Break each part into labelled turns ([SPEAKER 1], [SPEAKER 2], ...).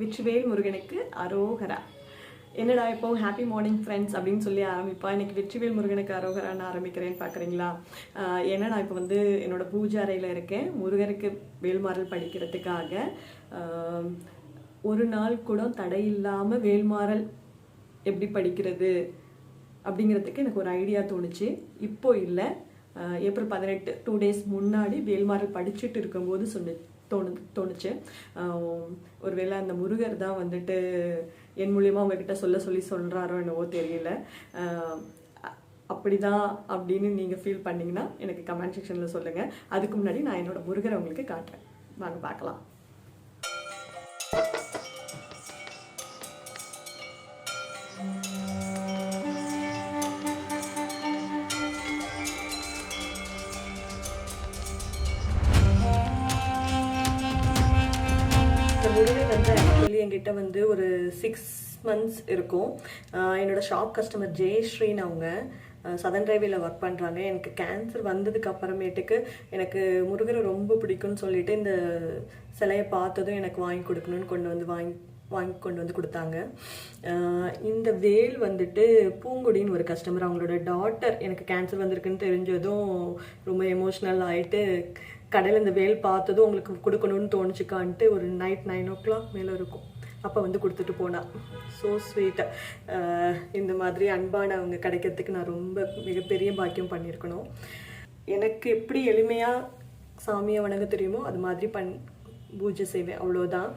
[SPEAKER 1] விற்றுவேல் முருகனுக்கு அரோகரா. என்னடா இப்போ ஹாப்பி மார்னிங் ஃப்ரெண்ட்ஸ் அப்படின்னு சொல்லி ஆரம்பிப்பா? இன்றைக்கி வெற்றிவேல் முருகனுக்கு அரோகரான்னு ஆரம்பிக்கிறேன்னு பார்க்குறீங்களா ஏன்னா நான் இப்போ வந்து என்னோடய பூஜை அறையில் இருக்கேன். முருகனுக்கு வேல்மாறல் படிக்கிறதுக்காக ஒரு நாள் கூட தடை இல்லாமல் வேல்மாறல் எப்படி படிக்கிறது அப்படிங்கிறதுக்கு எனக்கு ஒரு ஐடியா தோணுச்சு. இப்போ இல்லை. ஏப்ரல் பதினெட்டு டூ டேஸ் முன்னாடி வேல்மாறல் படிச்சுட்டு இருக்கும்போது சொன்ன தோணு தோணுச்சு. ஒருவேளை அந்த முருகர் தான் வந்துட்டு என் மூலியமாக உங்ககிட்ட சொல்ல சொல்லி சொல்கிறாரோ என்னவோ தெரியல. அப்படிதான் அப்படின்னு நீங்கள் ஃபீல் பண்ணிங்கன்னா எனக்கு கமெண்ட் செக்ஷனில் சொல்லுங்கள் அதுக்கு முன்னாடி நான் என்னோடய முருகரை உங்களுக்கு காட்டுறேன். வாங்க பார்க்கலாம். முடிவு வந்து ஆக்சுவலி என்கிட்ட வந்து ஒரு சிக்ஸ் மந்த்ஸ் இருக்கும். என்னோடய என்னோட ஷாப் கஸ்டமர் ஜெயஸ்ரீன் அவங்க சதன் ரயில்வேல ஒர்க் பண்ணுறாங்க எனக்கு கேன்சர் வந்ததுக்கு அப்புறமேட்டுக்கு எனக்கு முருகரை ரொம்ப பிடிக்கும்னு சொல்லிட்டு இந்த சிலையை பார்த்ததும் எனக்கு வாங்கி கொடுக்கணும்னு கொண்டு வந்து வாங்கி வாங்கி கொண்டு வந்து கொடுத்தாங்க. இந்த வேல் வந்துட்டு பூங்குடின்னு ஒரு கஸ்டமர் அவங்களோட டாட்டர் எனக்கு கேன்சர் வந்திருக்குன்னு தெரிஞ்சதும் ரொம்ப எமோஷ்னல் ஆகிட்டு கடையில் இந்த வேல் பார்த்ததும் உங்களுக்கு கொடுக்கணும்னு தோணுச்சுக்கான்ட்டு ஒரு நைட் நைன் ஓ கிளாக் மேலே இருக்கும். அப்போ வந்து கொடுத்துட்டு போனா. ஸோ ஸ்வீட்டாக இந்த மாதிரி அன்பானவங்க கிடைக்கிறதுக்கு நான் ரொம்ப மிகப்பெரிய பாக்கியம் பண்ணியிருக்கணும். எனக்கு எப்படி எளிமையாக சாமியை வணங்க தெரியுமோ அது மாதிரி பண் பூஜை செய்வேன் அவ்வளோதான்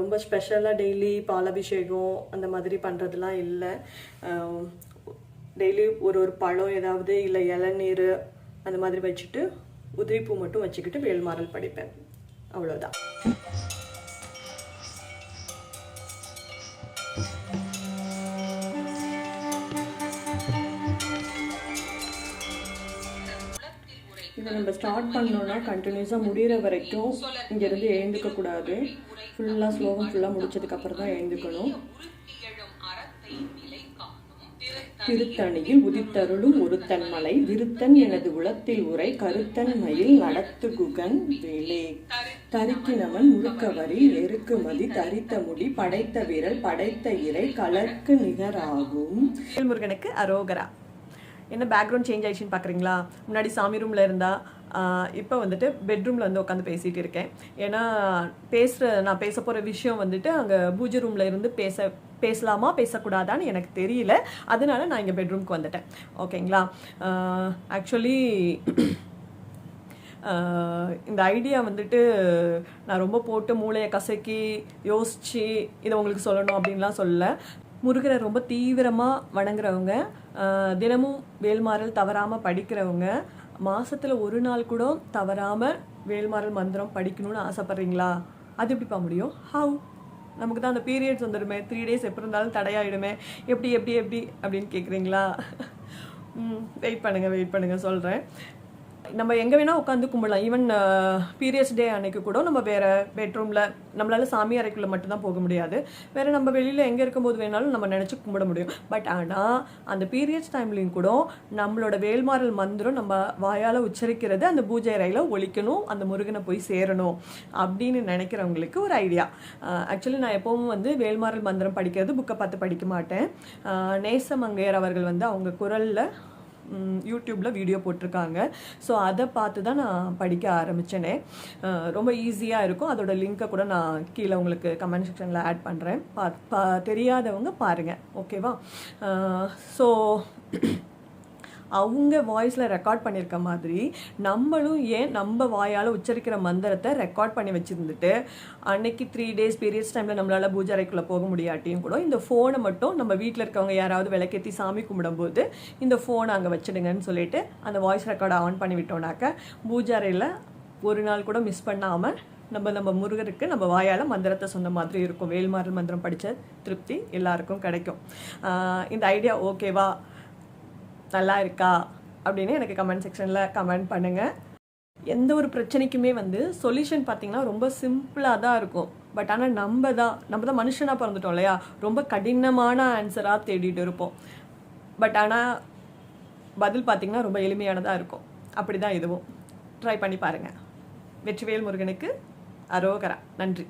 [SPEAKER 1] ரொம்ப ஸ்பெஷலாக டெய்லி பாலாபிஷேகம் அந்த மாதிரி பண்ணுறதுலாம் இல்லை. டெய்லி ஒரு ஒரு பழம் ஏதாவது இல்லை இளநீர் அந்த மாதிரி வச்சுட்டு உதிரிப்பூ மட்டும் வச்சுக்கிட்டு வேல்மாறல் படிப்பேன். அவ்வளோதான் இதை நம்ம ஸ்டார்ட் பண்ணோம்னா கண்டினியூஸாக முடிகிற வரைக்கும் இங்கேருந்து எழுந்துக்கக்கூடாது ஃபுல்லாக ஸ்லோகம் ஃபுல்லாக முடிச்சதுக்கப்புறம் தான் எழுந்துக்கணும். திருத்தணியில் உதித்தருளும் ஒருத்தன் மலை விருத்தன் எனது உளத்தில் உரை கருத்தன் மயில் நடத்து குகன் வேலே. தரிக்கினவன் முறுக்கவரி எருக்குமதி தரித்த முடி படைத்த விரல் படைத்த இறை கலர்க்கு நிகராகும். முருகனுக்கு அரோகரா. என்ன பேக்ரவுண்ட் சேஞ்ச் ஆயிடுச்சுன்னு பார்க்குறீங்களா முன்னாடி சாமி ரூமில் இருந்தா இப்போ வந்துட்டு பெட்ரூமில் வந்து உட்காந்து பேசிகிட்டு இருக்கேன். ஏன்னா பேசுகிற நான் பேச போகிற விஷயம் வந்துட்டு அங்கே பூஜை ரூமில் இருந்து பேச பேசலாமா பேசக்கூடாதான்னு எனக்கு தெரியல. அதனால நான் இங்கே பெட்ரூம்க்கு வந்துட்டேன். ஓகேங்களா? ஆக்சுவலி இந்த ஐடியா வந்துட்டு நான் ரொம்ப போட்டு மூளையை கசக்கி யோசித்து இதை உங்களுக்கு சொல்லணும் அப்படின்லாம் சொல்லல. முருகரை ரொம்ப தீவிரமாக வணங்குறவங்க தினமும் வேல்மாறல் தவறாமல் படிக்கிறவங்க மாசத்துல ஒரு நாள் கூட தவறாமல் வேல்மாறல் மந்திரம் படிக்கணும்னு ஆசைப்படுறீங்களா? அது எப்படிப்பா முடியும்? ஹவு நமக்கு தான் அந்த பீரியட்ஸ் வந்துடுமே. த்ரீ டேஸ் எப்போ இருந்தாலும் தடையாயிடுமே. எப்படி எப்படி எப்படி அப்படின்னு கேட்குறீங்களா வெயிட் பண்ணுங்கள் வெயிட் பண்ணுங்கள் சொல்கிறேன் நம்ம எங்கே வேணால் உட்காந்து கும்பிடலாம். ஈவன் பீரியட்ஸ் டே அன்னைக்கு கூட நம்ம வேறு பெட்ரூமில் நம்மளால சாமி அறைக்குள்ளே மட்டும்தான் போக முடியாது. வேறு நம்ம வெளியில் எங்கே இருக்கும்போது வேணாலும் நம்ம நினச்சி கும்பிட முடியும். பட் ஆனால் அந்த பீரியட்ஸ் டைம்லேயும் கூட நம்மளோட வேல்மாறல் மந்திரம் நம்ம வாயால் உச்சரிக்கிறது அந்த பூஜை அறையில் ஒழிக்கணும் அந்த முருகனை போய் சேரணும் அப்படின்னு நினைக்கிறவங்களுக்கு ஒரு ஐடியா ஆக்சுவலி நான் எப்பவும் வந்து வேல்மாறல் மந்திரம் படிக்கிறது புக்கை பார்த்து படிக்க மாட்டேன். நேச நேசமங்கையர் அவர்கள் வந்து அவங்க குரலில் யூடியூப்பில் வீடியோ போட்டிருக்காங்க. ஸோ அதை பார்த்து தான் நான் படிக்க ஆரம்பித்தேனே ரொம்ப ஈஸியாக இருக்கும். அதோட லிங்க்கை கூட நான் கீழே உங்களுக்கு கமெண்ட் செக்ஷனில் ஆட் பண்ணுறேன் பா பா தெரியாதவங்க பாருங்கள் ஓகேவா ஸோ அவங்க வாய்ஸில் ரெக்கார்ட் பண்ணியிருக்க மாதிரி நம்மளும் ஏன் நம்ம வாயால் உச்சரிக்கிற மந்திரத்தை ரெக்கார்ட் பண்ணி வச்சுருந்துட்டு அன்னைக்கு த்ரீ டேஸ் பீரியட்ஸ் டைமில் நம்மளால் பூஜை அறைக்குள்ளே போக முடியாட்டியும் கூட இந்த ஃபோனை மட்டும் நம்ம வீட்டில் இருக்கவங்க யாராவது விளக்கேற்றி சாமி கும்பிடும்போது இந்த ஃபோனை அங்கே வச்சிடுங்கன்னு சொல்லிட்டு அந்த வாய்ஸ் ரெக்கார்டை ஆன் பண்ணி விட்டோம்னாக்க பூஜை அறையில் ஒரு நாள் கூட மிஸ் பண்ணாமல் நம்ம நம்ம முருகருக்கு நம்ம வாயால் மந்திரத்தை சொன்ன மாதிரி இருக்கும். வேல்மாறல் மந்திரம் படித்த திருப்தி எல்லாருக்கும் கிடைக்கும். இந்த ஐடியா ஓகேவா நல்லா இருக்கா? அப்படின்னு எனக்கு கமெண்ட் செக்ஷனில் கமெண்ட் பண்ணுங்கள் எந்த ஒரு பிரச்சனைக்குமே வந்து சொல்யூஷன் பார்த்தீங்கன்னா ரொம்ப சிம்பிளாக தான் இருக்கும். பட் ஆனால் நம்ம தான் நம்ம தான் மனுஷனாக பிறந்துட்டோம் இல்லையா? ரொம்ப கடினமான ஆன்சராக தேடிட்டு இருப்போம். பட் ஆனால் பதில் பார்த்தீங்கன்னா ரொம்ப எளிமையானதாக இருக்கும். அப்படி தான் இதுவும். ட்ரை பண்ணி பாருங்கள் வெற்றிவேல் முருகனுக்கு அரோகரா. நன்றி.